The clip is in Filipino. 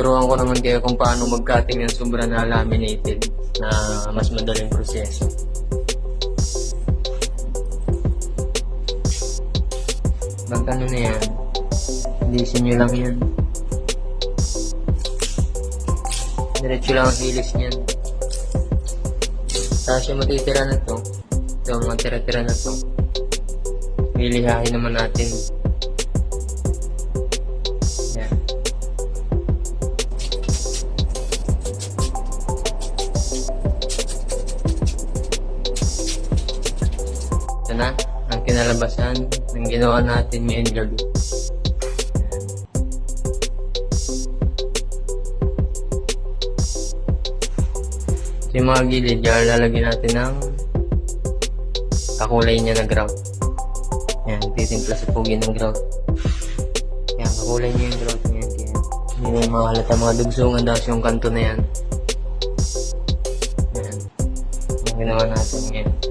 tuturuan ko naman kayo kung paano mag-cutting ng sobra na laminated na mas madaling proseso. Bag ano na yan? Lisin nyo lang yan. Diretso lang ang hilis niyan. Tapos yung matitira na to, ito mga tira-tira na to, lilihain naman natin. Ito na, ang kinalabasan ng ginawa natin ngayong gabi. So, yung mga gilid, dyan lalagyan natin ng kakulay niya na grout. Yan, titimpla sa pugi ng grout. Yan, kakulay niya yung grout niya. Yan. Hindi na yung mga halata mga dugsungan daw yung kanto na yan. Yan. Ang ginawa natin ngayon.